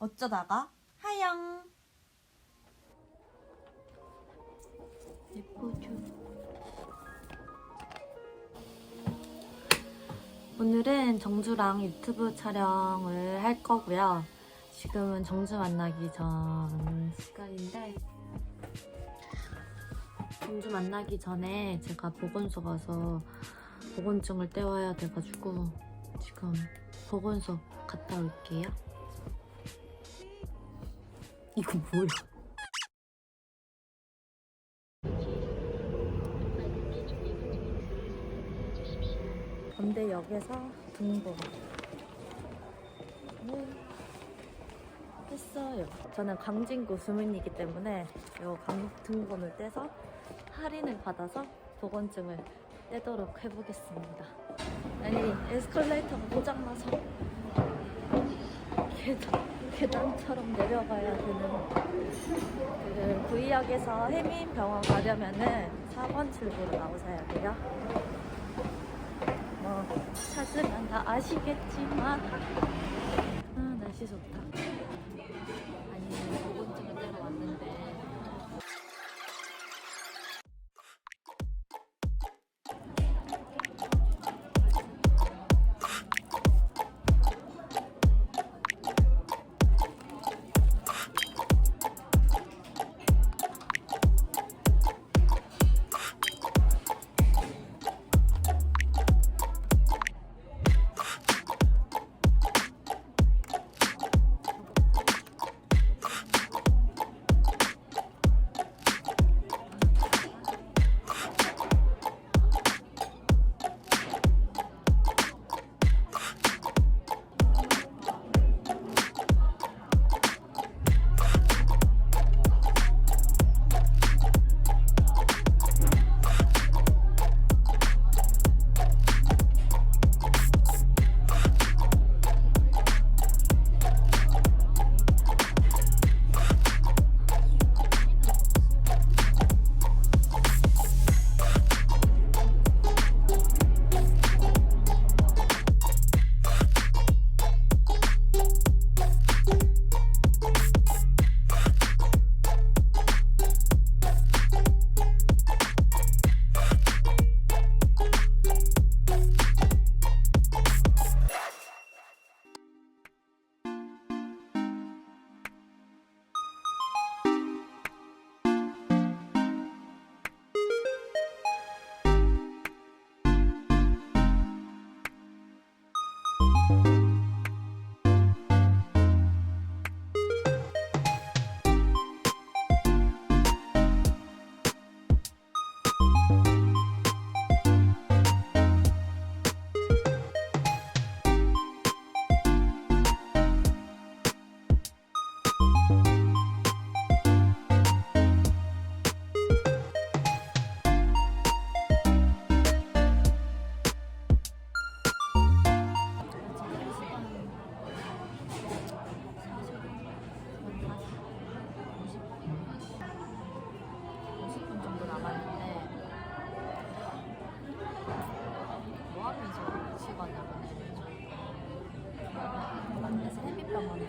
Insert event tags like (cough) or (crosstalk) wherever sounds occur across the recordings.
어쩌다가 하영 예쁘죠? 오늘은 정주랑 유튜브 촬영을 할 거고요. 지금은 정주 만나기 전 시간인데 정주 만나기 전에 제가 보건소 가서 보건증을 떼와야 돼가지고 지금 보건소 갔다 올게요. 이거 뭐야? 건대역에서 등본 네, 했어요. 저는 광진구 주민이기 때문에 이 등본을 떼서 할인을 받아서 보건증을 떼도록 해보겠습니다. 아니 에스컬레이터가 고장나서 계단, 계단처럼 내려가야 되는 그 구의역에서 해민병원 가려면은 4번 출구로 나오셔야 돼요. 뭐 찾으면 다 아시겠지만 아 날씨 좋다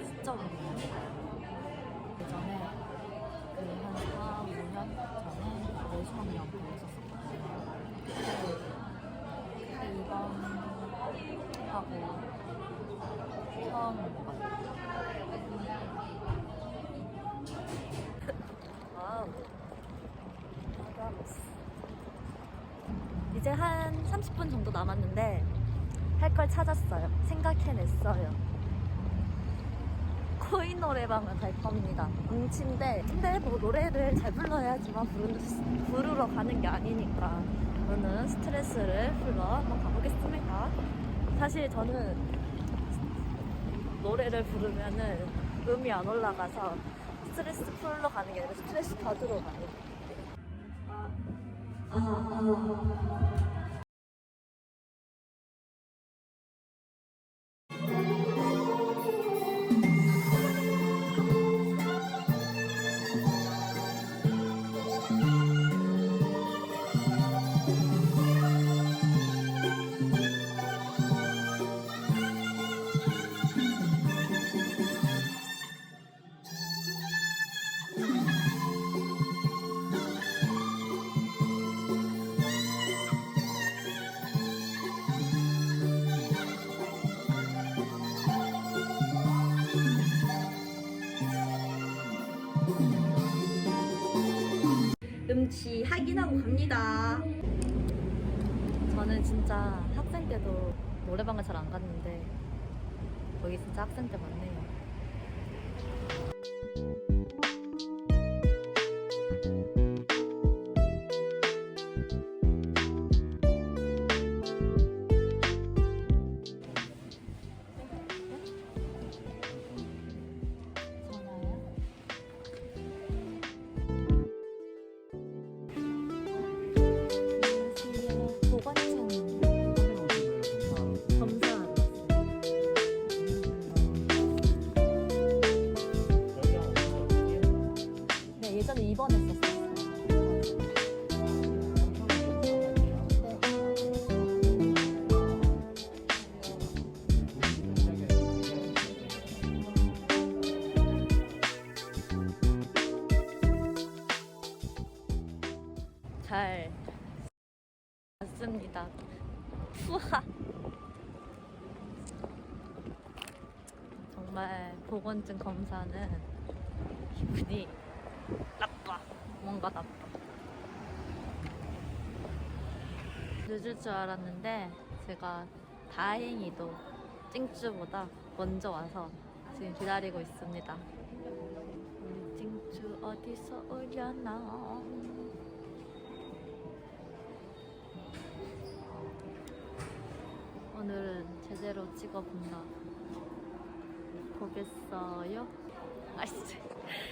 진짜 오래돼요. 예전에 그한 4, 5년 전에 내수학연 보냈었었거든요. 그때 입원하고 처음 같아요. 와우. 이제 한 30분 정도 남았는데 할 걸 찾았어요. 생각해냈어요. 코인 노래방을 갈 겁니다. 뭉친데 근데 뭐 노래를 잘 불러야지만 부르, 부르러 가는 게 아니니까 저는 스트레스를 풀러 한번 가보겠습니다. 사실 저는 노래를 부르면은 음이 안 올라가서 스트레스 풀러 가는 게 아니라 스트레스 받으러 가요. 갑니다. 저는 진짜 학생 때도 노래방을 잘 안 갔는데 여기 진짜 학생 때. 전화요? 잘 맞습니다. 우와. 정말 보건증 검사는 기분이 나빠. 뭔가 나빠. 늦을 줄 알았는데 제가 다행히도 찡쭈보다 먼저 와서 지금 기다리고 있습니다. 우리 찡쭈 어디서 오려나? 오늘은 제대로 찍어본다. 보겠어요? 아이씨.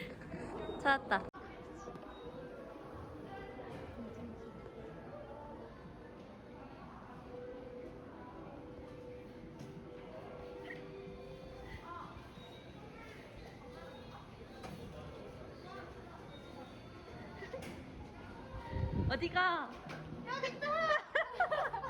(laughs) 찾았다. 어디가? 다 (laughs)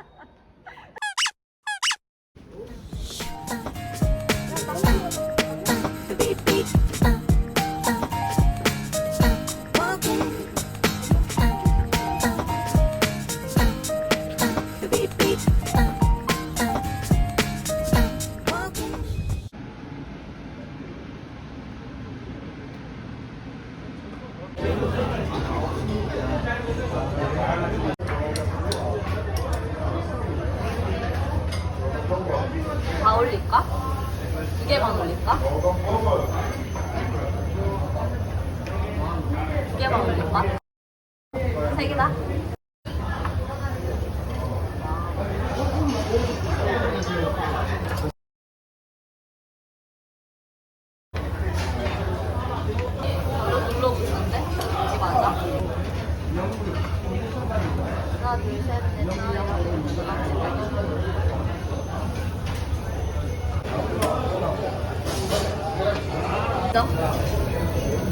올릴까? 세 개다?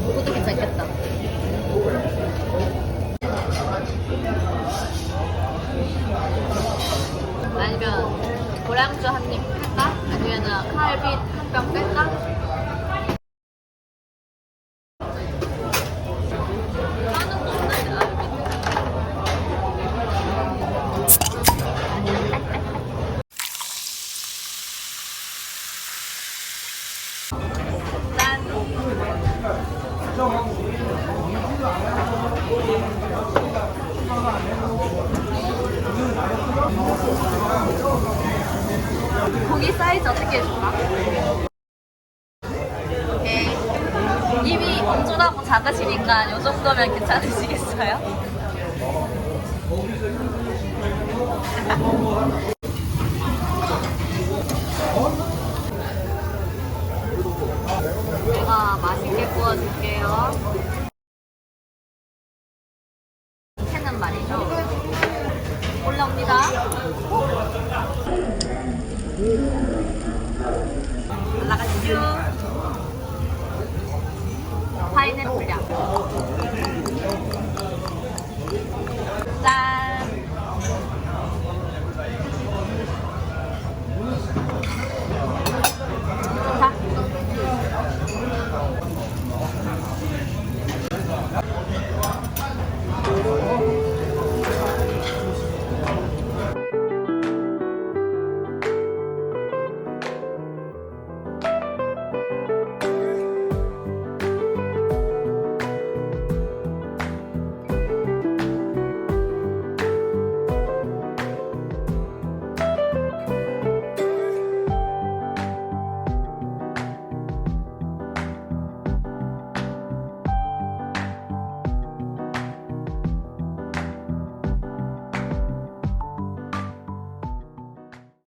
그것도 괜찮겠다. 아니면 고량주 한 입 할까? 아니면 칼빛 한병 뺄까? 잠깐 요 정도면 괜찮으시겠어요? 내가 맛있게 구워줄게요. 채는 말이죠. 올라옵니다.